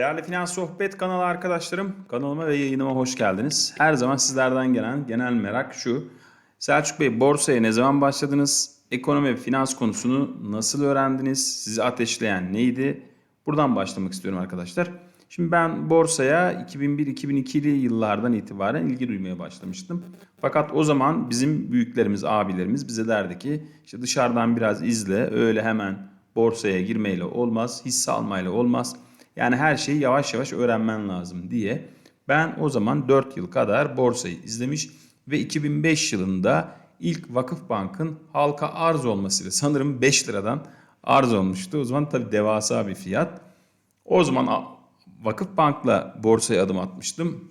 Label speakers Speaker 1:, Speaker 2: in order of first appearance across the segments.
Speaker 1: Değerli Finans Sohbet kanalı arkadaşlarım, kanalıma ve yayınıma hoş geldiniz. Her zaman sizlerden gelen genel merak şu. Selçuk Bey borsaya ne zaman başladınız? Ekonomi ve finans konusunu nasıl öğrendiniz? Sizi ateşleyen neydi? Buradan başlamak istiyorum arkadaşlar. Şimdi ben borsaya 2001-2002'li yıllardan itibaren ilgi duymaya başlamıştım. Fakat o zaman bizim büyüklerimiz, abilerimiz bize derdi ki işte dışarıdan biraz izle, öyle hemen borsaya girmeyle olmaz, hisse almayla olmaz. Yani her şeyi yavaş yavaş öğrenmen lazım diye ben o zaman 4 yıl kadar borsayı izlemiş ve 2005 yılında ilk Vakıfbank'ın halka arz olmasıyla sanırım 5 liradan arz olmuştu. O zaman tabii devasa bir fiyat. O zaman a- Vakıfbank'la borsaya adım atmıştım.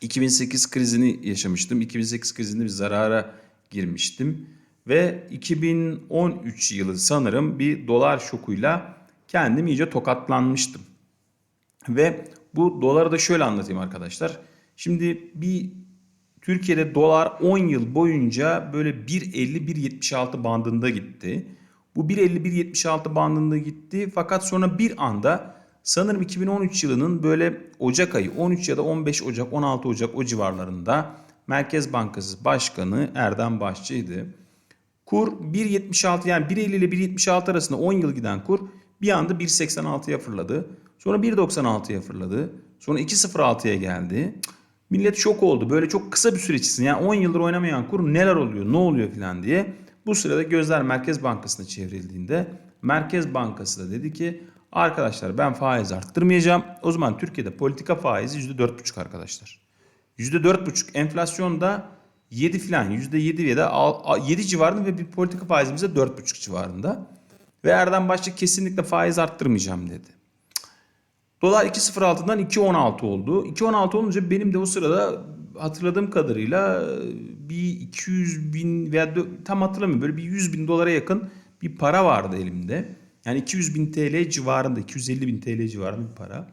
Speaker 1: 2008 krizini yaşamıştım. 2008 krizinde bir zarara girmiştim. Ve 2013 yılı sanırım bir dolar şokuyla kendim iyice tokatlanmıştım. Ve bu doları da şöyle anlatayım arkadaşlar. Şimdi bir Türkiye'de dolar 10 yıl boyunca böyle 1.50-1.76 bandında gitti. Bu 1.50-1.76 bandında gitti fakat sonra bir anda sanırım 2013 yılının böyle Ocak ayı 13 ya da 15 Ocak 16 Ocak o civarlarında Merkez Bankası Başkanı Erdem Başçı'ydı. Kur 1.76 yani 1.50 ile 1.76 arasında 10 yıl giden kur bir anda 1.86'ya fırladı. Sonra 1.96'ya fırladı. Sonra 2.06'ya geldi. Millet şok oldu. Böyle çok kısa bir süre içerisinde yani 10 yıldır oynamayan kur neler oluyor, ne oluyor filan diye. Bu sırada gözler Merkez Bankası'na çevrildiğinde Merkez Bankası da dedi ki arkadaşlar ben faiz arttırmayacağım. O zaman Türkiye'de politika faizi %4,5 arkadaşlar. %4,5 enflasyonda 7 filan %7 ya da al- 7 civarında ve bir politika faizimiz de 4,5 civarında. Ve Erdem Başçı kesinlikle faiz arttırmayacağım dedi. Dolar 2.06'dan 2.16 oldu. 2.16 olunca benim de o sırada hatırladığım kadarıyla bir 200 bin veya tam hatırlamıyorum böyle bir 100 bin dolara yakın bir para vardı elimde. Yani 200 bin TL civarında 250 bin TL civarında bir para.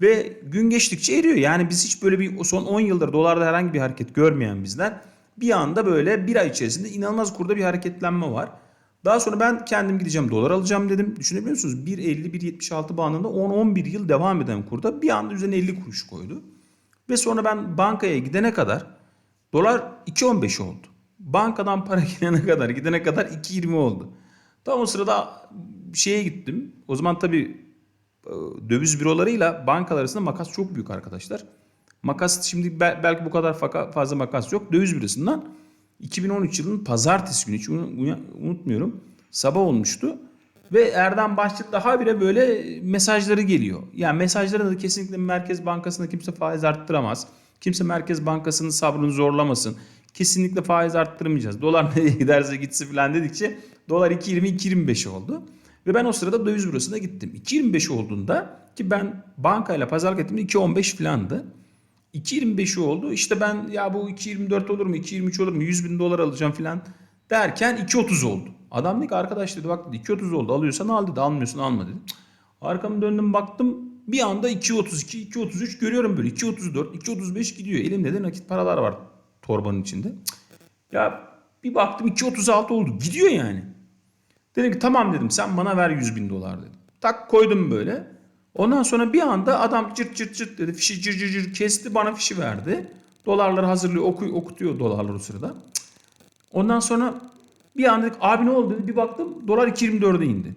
Speaker 1: Ve gün geçtikçe eriyor. Yani biz hiç böyle bir son 10 yıldır dolarda herhangi bir hareket görmeyen bizler bir anda böyle bir ay içerisinde inanılmaz kurda bir hareketlenme var. Daha sonra ben kendim gideceğim dolar alacağım dedim. Düşünebiliyor musunuz? 1.50-1.76 bandında 10-11 yıl devam eden kurda bir anda üzerine 50 kuruş koydu. Ve sonra ben bankaya gidene kadar dolar 2.15 oldu. Bankadan para gidene kadar gidene kadar 2.20 oldu. Tam o sırada şeye gittim. O zaman tabii e, döviz bürolarıyla bankalar arasında makas çok büyük arkadaşlar. Makas şimdi bel- belki bu kadar fazla makas yok. Döviz bürosundan 2013 yılının pazartesi günü hiç unu- unutmuyorum. Sabah olmuştu. Ve Erdem Başçı daha bile böyle mesajları geliyor. Yani mesajları da kesinlikle Merkez Bankası'nda kimse faiz arttıramaz. Kimse Merkez Bankası'nın sabrını zorlamasın. Kesinlikle faiz arttırmayacağız. Dolar nereye giderse gitsin falan dedikçe dolar 2.20-2.25 oldu. Ve ben o sırada döviz bürosuna gittim. 2.25 olduğunda ki ben bankayla pazarlık ettiğimde 2.15 filandı. 2.25 oldu. İşte ben ya bu 2.24 olur mu 2.23 olur mu 100 bin dolar alacağım filan derken 2.30 oldu. Adam dedi ki arkadaş dedi bak dedi 2.30 oldu alıyorsan al dedi almıyorsan alma dedi. Arkamı döndüm baktım bir anda 2.32 2.33 görüyorum böyle 2.34 2.35 gidiyor. Elimde de nakit paralar var torbanın içinde. Ya bir baktım 2.36 oldu gidiyor yani. Dedim ki tamam dedim sen bana ver 100 bin dolar dedim. Tak koydum böyle. Ondan sonra bir anda adam cırt cırt cırt dedi. Fişi cır cır cır kesti bana fişi verdi. Dolarları hazırlıyor oku, okutuyor dolarları o sırada. Ondan sonra bir anda dedik abi ne oldu dedi. Bir baktım dolar 2.24'e indi.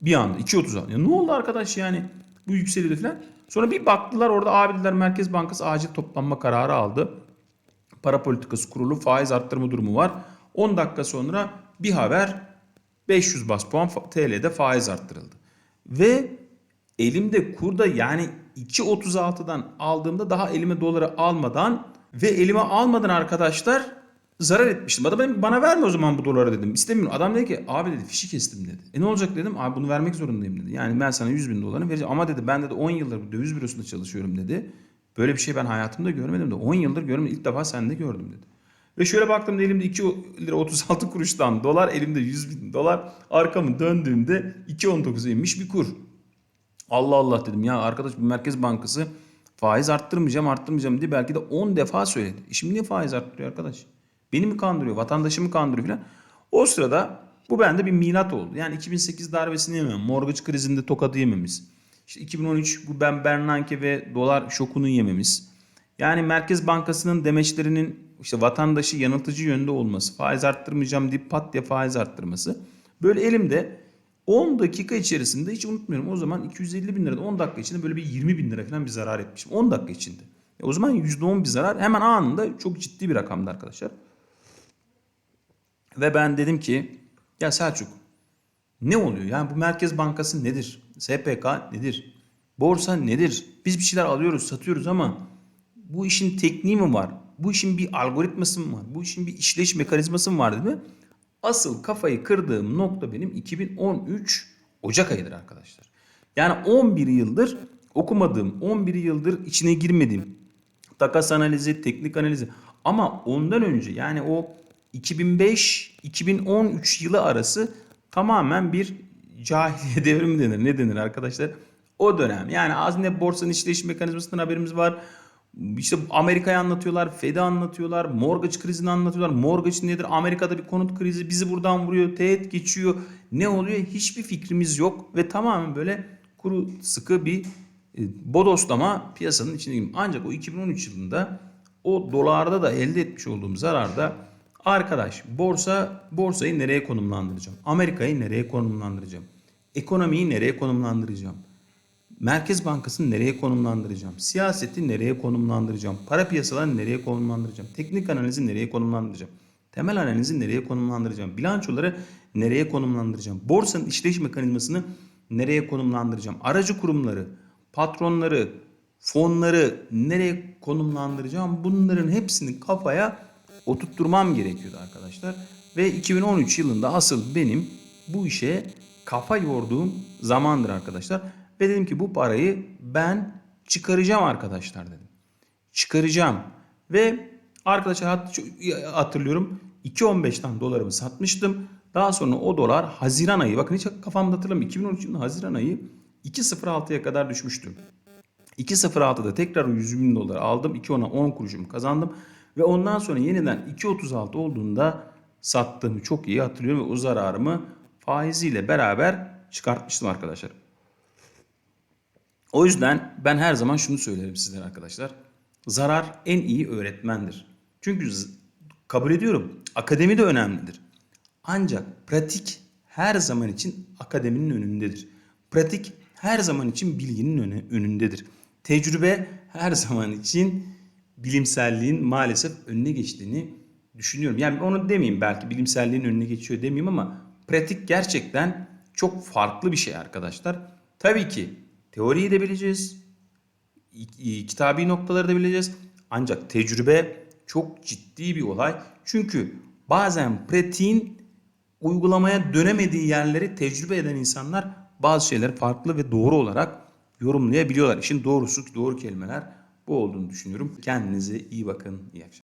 Speaker 1: Bir anda 2.30'a. Ya ne oldu arkadaş yani bu yükseldi falan. Sonra bir baktılar orada abi dediler Merkez Bankası acil toplanma kararı aldı. Para politikası kurulu faiz arttırma durumu var. 10 dakika sonra bir haber 500 bas puan TL'de faiz arttırıldı. Ve elimde kurda yani 2.36'dan aldığımda daha elime doları almadan ve elime almadan arkadaşlar zarar etmiştim. Adam benim, bana verme o zaman bu doları dedim. İstemiyorum. Adam dedi ki abi dedi fişi kestim dedi. E ne olacak dedim. Abi bunu vermek zorundayım dedi. Yani ben sana 100 bin dolarını vereceğim. Ama dedi ben dedi 10 yıldır bu döviz bürosunda çalışıyorum dedi. Böyle bir şey ben hayatımda görmedim de 10 yıldır görmedim. İlk defa sende gördüm dedi. Ve şöyle baktım da elimde 2 lira 36 kuruştan dolar elimde 100 bin dolar arkamı döndüğümde 2.19'a inmiş bir kur. Allah Allah dedim ya arkadaş bu Merkez Bankası faiz arttırmayacağım arttırmayacağım diye belki de 10 defa söyledi. E şimdi niye faiz arttırıyor arkadaş? Beni mi kandırıyor vatandaşımı kandırıyor falan. O sırada bu bende bir milat oldu. Yani 2008 darbesini yemem, mortgage krizinde tokadı yememiz. İşte 2013 bu Ben Bernanke ve dolar şokunu yememiz. Yani Merkez Bankası'nın demeçlerinin işte vatandaşı yanıltıcı yönde olması, faiz arttırmayacağım deyip pat diye faiz arttırması. Böyle elimde 10 dakika içerisinde hiç unutmuyorum o zaman 250 bin lirada 10 dakika içinde böyle bir 20 bin lira falan bir zarar etmişim. 10 dakika içinde. E o zaman %10 bir zarar hemen anında çok ciddi bir rakamdı arkadaşlar. Ve ben dedim ki ya Selçuk ne oluyor? Yani bu Merkez Bankası nedir? SPK nedir? Borsa nedir? Biz bir şeyler alıyoruz, satıyoruz ama bu işin tekniği mi var? Bu işin bir algoritması mı var? Bu işin bir işleyiş mekanizması mı var değil mi? Asıl kafayı kırdığım nokta benim 2013 Ocak ayıdır arkadaşlar. Yani 11 yıldır okumadığım, 11 yıldır içine girmediğim takas analizi, teknik analizi ama ondan önce yani o 2005-2013 yılı arası tamamen bir cahiliye devrimi denir. Ne denir arkadaşlar? O dönem yani az ne borsanın işleyiş mekanizmasından haberimiz var. İşte Amerika'yı anlatıyorlar, Fed'i anlatıyorlar, mortgage krizini anlatıyorlar. Mortgage nedir? Amerika'da bir konut krizi bizi buradan vuruyor, teğet geçiyor. Ne oluyor? Hiçbir fikrimiz yok ve tamamen böyle kuru sıkı bir e, bodoslama piyasanın içine girdim. Ancak o 2013 yılında o dolarda da elde etmiş olduğum zararda arkadaş borsa borsayı nereye konumlandıracağım? Amerika'yı nereye konumlandıracağım? Ekonomiyi nereye konumlandıracağım? Merkez Bankası'nı nereye konumlandıracağım? Siyaseti nereye konumlandıracağım? Para piyasalarını nereye konumlandıracağım? Teknik analizi nereye konumlandıracağım? Temel analizi nereye konumlandıracağım? Bilançoları nereye konumlandıracağım? Borsanın işleyiş mekanizmasını nereye konumlandıracağım? Aracı kurumları, patronları, fonları nereye konumlandıracağım? Bunların hepsini kafaya oturtturmam gerekiyordu arkadaşlar. Ve 2013 yılında asıl benim bu işe kafa yorduğum zamandır arkadaşlar. Ve dedim ki bu parayı ben çıkaracağım arkadaşlar dedim. Çıkaracağım. Ve arkadaşlar hat- hatırlıyorum 2.15'ten dolarımı satmıştım. Daha sonra o dolar Haziran ayı bakın hiç kafamda hatırlamıyorum. 2013 yılında Haziran ayı 2.06'ya kadar düşmüştüm. 2.06'da tekrar 100 bin dolar aldım. 2.10'a 10 kuruşumu kazandım. Ve ondan sonra yeniden 2.36 olduğunda sattığımı çok iyi hatırlıyorum. Ve o zararımı faiziyle beraber çıkartmıştım arkadaşlar. O yüzden ben her zaman şunu söylerim sizlere arkadaşlar. Zarar en iyi öğretmendir. Çünkü kabul ediyorum akademi de önemlidir. Ancak pratik her zaman için akademinin önündedir. Pratik her zaman için bilginin önündedir. Tecrübe her zaman için bilimselliğin maalesef önüne geçtiğini düşünüyorum. Yani onu demeyeyim belki bilimselliğin önüne geçiyor demeyeyim ama pratik gerçekten çok farklı bir şey arkadaşlar. Tabii ki teoriyi de bileceğiz, kitabi noktaları da bileceğiz. Ancak tecrübe çok ciddi bir olay. Çünkü bazen pratiğin uygulamaya dönemediği yerleri tecrübe eden insanlar bazı şeyleri farklı ve doğru olarak yorumlayabiliyorlar. İşin doğrusu doğru kelimeler bu olduğunu düşünüyorum. Kendinize iyi bakın. İyi akşamlar.